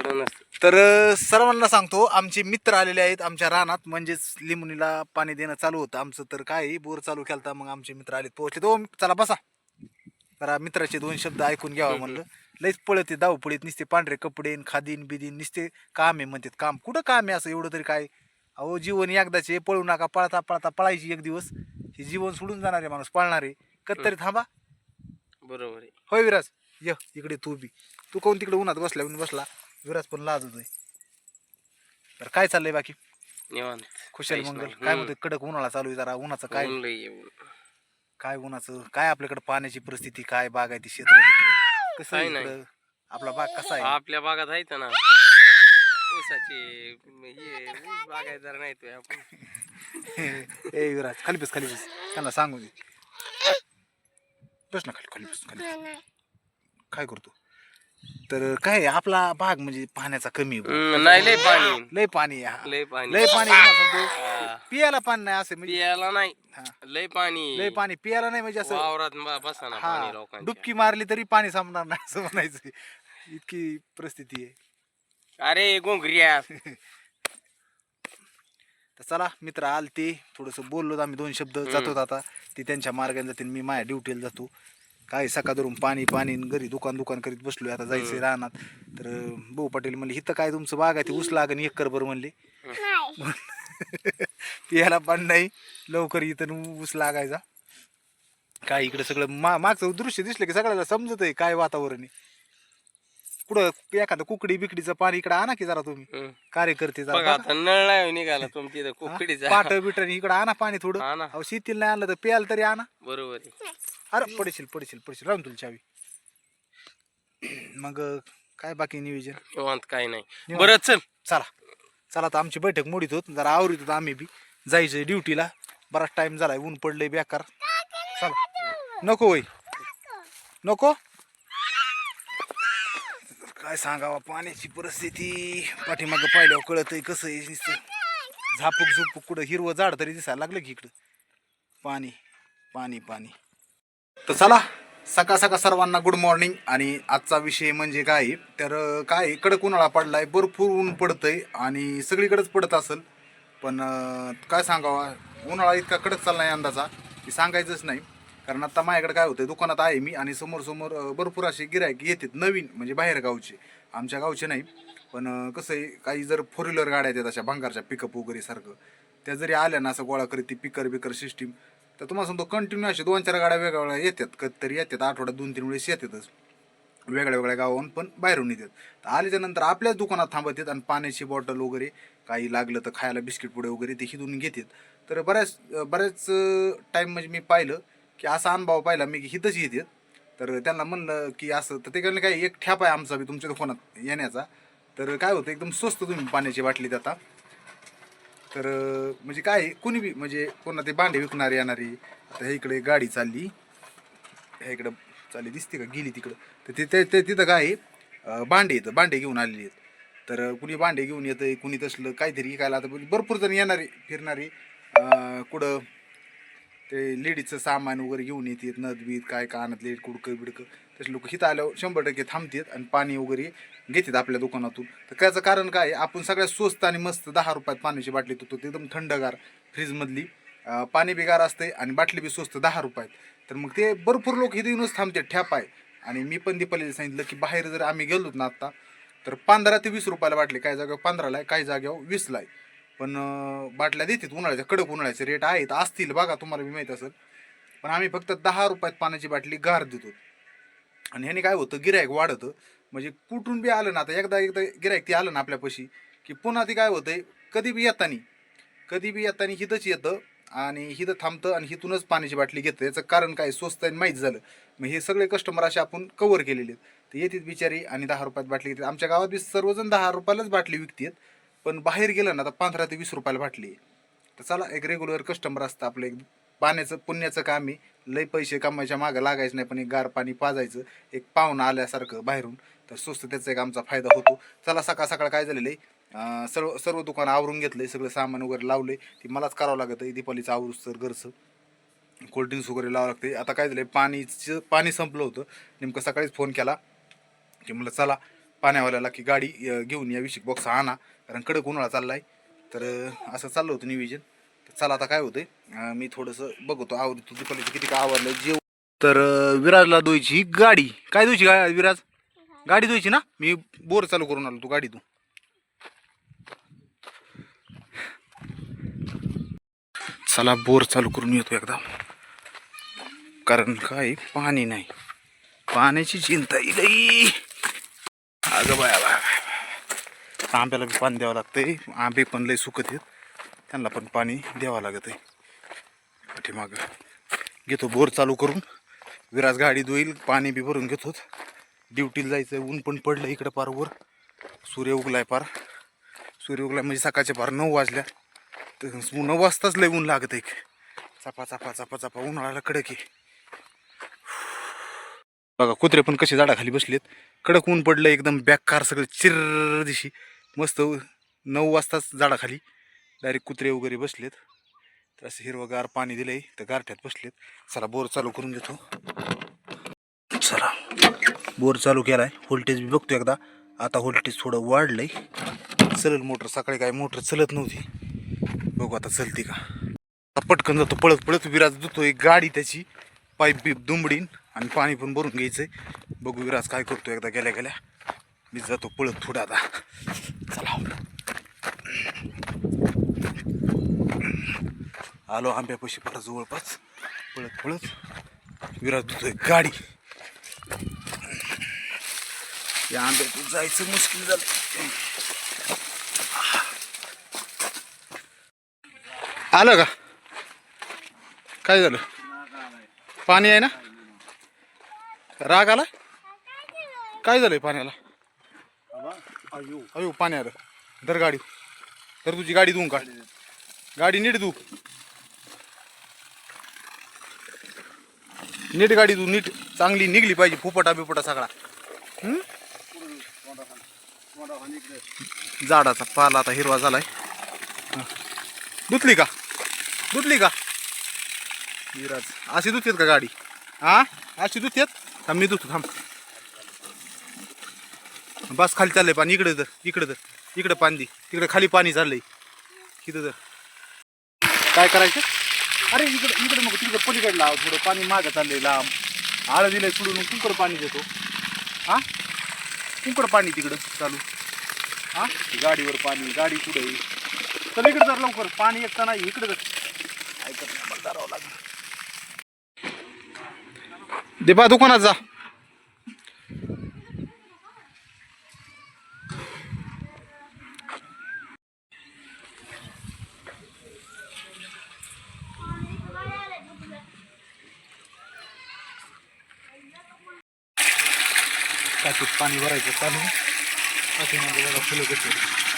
इकडं नसतं तर अ, सर्वांना सांगतो आमचे मित्र आलेले आहेत आमच्या रानात. म्हणजेच लिंबुनीला पाणी देणं चालू होतं. आमचं तर काय बोर चालू केलता मग आमचे मित्र आले पोहोचले तो चला बसा. जरा मित्राचे दोन शब्द ऐकून घ्यावा म्हणलं. लईच पळते धावपळीत. नुसते पांढरे कपडे न खादीन बिदीन नुसते काम आहे म्हणतात. काम कुठं काम आहे असं एवढं तरी काय? अहो जीवन एकदाचे पळू नका पळता पळता पळायची एक दिवस. हे जीवन सोडून जाणार आहे माणूस पळणार. आहे कधीतरी थांबा. बरोबर आहे. होय विराज ये इकडे तू बी. तू कोण तिकडे उन्हात बसला बसला? विराज पण लाजत आहे तर काय चाललंय बाकी? निवांत. खुशाल काहीच मंगल. नाही. काय. म्हणतोय? कडक उन्हाळा चालू आहे जरा. उन्हाचं काय? ऊन लई आहे, ऊन. काय उन्हाचं? काय आपल्याकडे पाण्याची परिस्थिती? काय बागायती क्षेत्र बित्र? कसं आहे काय नाही. इकडं? आपला बाग कसा आहे? आपल्या बागात आहेत ना. ऊसाचे हे ऊस बागायदार नाही तो आपण. ए विराज खाली बस खाली बस त्यांना सांगू दे. बस ना खाली खाली बस खाली बस. काय करतो? तर काय आपला भाग म्हणजे पाण्याचा कमी आहे. हम्म, नाही लय पाणी लय पाणी आहे हा. लय पाणी लय पाणी आहे तुम्हाला सांगतो. पियाला पाणी नाही असं म्हणजे पियाला नाही. लय पाणी लय पाणी पियाला नाही म्हणजे असं वावरात ब- बसा ना पाणी हा लोकांच्या. डुबकी मारली तरी पाणी संपणार नाही असं म्हणायचं. इतकी परिस्थिती आहे. अरे गोंगरिया तर चला मित्र आलते. थोडंसं बोललो आम्ही दोन शब्द जातो आता. ते त्यांच्या मार्गाने जातील मी माझ्या ड्युटीला जातो. काय सकाळ धरून पाणी पाणी न घरी दुकान दुकान करीत बसलोय. आता जायचंय रानात. तर भाऊ पाटील म्हणले इथं काय तुमचं बाग आहे? ते ऊस लागन एक कर बरं म्हणले. पियाला पण नाही. लवकर इथं ऊस लागायचा. काय इकडे सगळं मा मागचं दृश्य दिसलं की सगळ्याला समजत आहे काय वातावरण आहे. कुठं एखादं कुकडी बिकडीचं पाणी इकडे आणा की जरा तुम्ही. कार्यकर्ते बघा जरा आता नळ नाही निघाला तुमच्या इथं कुकडीचा. पाट बिट इकडे आणा पाणी थोडं. हा अहो शेतीला नाही आणलं तर प्यायला तरी आणा. बरोबर आहे. अरे पडशील पडशील पडशील. राहून तुला चावी. मग काय बाकी नियोजन? निवांत काय नाही. बरं चल. चला. चला आता आमची बैठक मोडीत होत. जरा आवरीत होत आम्ही बी. जायचं ड्युटीला. बराच टाइम झालाय ऊन पडलंय बेकार. चला. नको होय. नको? काय सांगावा पाण्याची परिस्थिती. पाठीमागं पाहिल्यावर कळत आहे कसं आहे नुसतं. झापूक झुपूक कुठं हिरवं झाड तरी दिसायला लागलं की इकडं. पाणी पाणी पाणी. तर चला सकाळ सकाळ सर्वांना गुड मॉर्निंग आणि आजचा विषय म्हणजे काय? आहे? तर काय आहे, कडक उन्हाळा पडलाय भरपूर ऊन पडतंय आणि सगळीकडेच पडत असेल. पण काय सांगावा? उन्हाळा इतका कडक चालला आहे अंदाजा की सांगायचंच नाही. कारण आता माझ्याकडे काय होतंय दुकानात आहे मी आणि समोर समोर भरपूर असे गिरायक येतात नवीन म्हणजे बाहेर गावचे. आमच्या गावचे नाही. पण कसं आहे काही जर फोर व्हीलर गाड्या आहेत अशा भंगारच्या पिकअप वगैरे सारखं त्या जरी आल्या ना असं गोळा करीत ती पिकर बिकर सिस्टीम तर तुम्हाला सांगतो कंटिन्यू असे दोन चार गाड्या वेगळ्या वेगळ्या येतात. कधीतरी येतात आठवड्यात दोन तीन वेळेस येतातच. वेगळ्या वेगळ्या गावाहून पण बाहेरून येतात. तर आल्याच्यानंतर आपल्याच दुकानात थांबतात आणि पाण्याची बॉटल वगैरे काही लागलं तर खायला बिस्किट पुडे वगैरे ते हिदून घेतात. तर बऱ्याच बऱ्याच टाईम म्हणजे मी पाहिलं की असा अनुभव पाहिला मी की हिथंच येतात. तर त्यांना म्हणलं की असं तर ते काय एक ठ्याप आहे आमचा बी तुमच्या दुकानात येण्याचा. तर काय होतं एकदम स्वस्त तुम्ही पाण्याची बाटली आता तर म्हणजे काय आहे, कुणी बी म्हणजे कोणा ते भांडे विकणारे येणारी आता ह्या इकडे गाडी चालली. ह्या इकडं चालली दिसते का? गेली तिकडं. तर ते- ते ते- तिथं काय आहे, भांडे येतं भांडे घेऊन आलेले आहेत. तर कुणी भांडे घेऊन येतं कुणी तसलं काहीतरी काय आता भरपूर जण येणारे फिरणारे. कुठं ते लेडीजचं सामान वगैरे घेऊन येतात नद बीत काय कानातले कुडकं बिडकं. तसे लोक हिथं आल्यावर शंभर टक्के थांबतात आणि पाणी वगैरे घेतात आपल्या दुकानातून. तर त्याचं कारण काय आपण सगळ्यात स्वस्त आणि मस्त दहा रुपयात पाण्याची बाटली देतो ते एकदम थंडगार फ्रीजमधली पाणी बिगार असते आणि बाटली बी स्वस्त दहा रुपयात. तर मग ते भरपूर लोक इथे येऊनच थांबतात ठ्याप आहे आणि मी पण दीपालीला सांगितलं की बाहेर जर आम्ही गेलोत ना आत्ता तर पंधरा ते वीस रुपयाला बाटली काही जागेवर पंधराला आहे काही जागेवर वीसला आहे. पण बाटल्या देतात उन्हाळ्याच्या कडक उन्हाळ्याचे रेट आहेत असतील बघा तुम्हाला बी माहीत असेल. पण आम्ही फक्त दहा रुपयात पाण्याची बाटली गार देतो. आणि ह्याने काय होतं गिरायक वाढतं. म्हणजे कुठून बी आलं ना आता एकदा एकदा गिरायक ते आलं ना आपल्यापाशी की पुन्हा ते काय होतंय कधी बी येतानी कधी बी येतानी हिथंच येतं आणि हिथं थांबतं आणि हिथूनच पाण्याची बाटली घेतं. याचं कारण काय स्वस्त आणि माहीत झालं. मग हे सगळे कस्टमर असे आपण कवर केलेले आहेत. तर येतात बिचारी आणि दहा रुपयात बाटली घेतात. आमच्या गावात बी सर्वजण दहा रुपयालाच बाटली विकतात पण बाहेर गेलं ना तर पंधरा ते वीस रुपयाला बाटली आहे. तर चला एक रेग्युलर कस्टमर असतं आपलं एक पाण्याचं पुण्याचं काम आहे. लय पैसे कमायच्या मागं लागायचं नाही पण एक गार पाणी पाजायचं एक पाहुणा आल्यासारखं बाहेरून तर स्वस्त त्याचा एक आमचा फायदा होतो. चला सकाळ सकाळ काय झालेलं आहे? सर्व सर्व दुकान आवरून घेतलंय सगळं सामान वगैरे लावलंय. ते मलाच करावं लागत आहे दीपालीचं आवरूस तर घरचं कोल्ड्रिंक्स वगैरे लावावं लागते. आता काय झालं आहे पाणीचं पाणी संपलं होतं. नेमकं सकाळीच फोन केला की म्हणलं चला पाण्यावाल्याला की गाडी घेऊन या विशिक बॉक्स आणा. कारण कडक उन्हाळा चाललाय. तर असं चाललं होतं नियोजन तर चला आता काय होतंय? मी थोडंसं बघतो आवडतो दीपालीचं किती काय आवडलं? जेव तर विराजला द्यायची गाडी. काय द्यायची गा विराज? गाडी द्यायची ना? मी बोर चालू करून आलो तू गाडी तू. चला बोर चालू करून येतो एकदा. कारण काय? पाणी नाही. पाण्याची चिंता येईल अगं बाया बाया आंब्याला बी पाणी द्यावं लागतंय. आंबे पण लई सुकत आहेत. त्यांना पण पाणी द्यावं लागत आहे. पाठीमागं घेतो बोर चालू करून. विराज गाडी धुईल पाणी बी भरून घेतो ड्युटीला जायचं ऊन पण पडलं इकडं पार वर. सूर्य उगलाय पार. सूर्य उगलाय म्हणजे सकाळच्या पार नऊ वाजल्या. तर नऊ वाजताच लय ऊन लागत आहे चापा चापा चापा चापा उन्हाळ्याला कडक आहे. बघा कुत्रे पण कसे झाडाखाली बसलेत. कडक ऊन पडलं एकदम बॅककार सगळं चिर दिशी. मस्त नऊ वाजताच झाडाखाली. डायरेक्ट कुत्रे वगैरे बसलेत. तर असं हिरवगार पाणी दिलंय तर गारठ्यात बसलेत. चला बोर चालू करून घेतो. चला बोर चालू केलाय. व्होल्टेज बी बघतो एकदा. आता व्होल्टेज थोडं वाढलंय. चलल मोटर सकाळी काय मोटर चलत नव्हती. बघू आता चलते का. आता पटकन जातो पळत पळत विराज धुतो एक गाडी त्याची. पाईप बीप दुंबडीन. आणि पाणी पण भरून घ्यायचंय. बघू विराज काय करतो एकदा गेल्या गेल्या. मी जातो पळत थोडा आता. चला. आलो आंब्यापाशी फार जवळपास. पळत पळत. विराज धुतोय गाडी. या आंब्यातून जायचं मुश्किल झालं. आलं का? काय झालं? पाणी आहे ना? राग आला? काय झालंय पाण्याला? अयो पाणी आलं धर गाडी. तर तुझी गाडी धुवून का गाडी नीट धू. नीट गाडी धू नीट. चांगली निघली पाहिजे फुपटा बिपटा सगळा? झाडाचा पाला आता हिरवा झालाय. धुतली का? धुतली का? अशी धुतेत का गाडी? हा? अशी धुतेत थांब मी धुतो थांब. बस खाली चाललंय पाणी. इकडे तर इकडे तर इकडे पाणी दे. तिकडे खाली पाणी चाललंय तिथं तर काय करायचं? अरे इकडे इकडे मग तिकडे पलीकडे लाव थोडं. पाणी मागं चाललंय लांब. आळं दिलंय सोडून कुंकड पाणी देतो. हा? कुंकड पाणी तिकडं चालू. हां? गाडीवर पाणी गाडी कुठे चल इकडे जर लवकर. पाणी एकटा नाही इकडे जर ऐकत नाही मला धरावं लागेल. दीपा दुकानात जा. टाकीत पाणी भरायचं चालू. पाठीमागे बघा फुलं कशी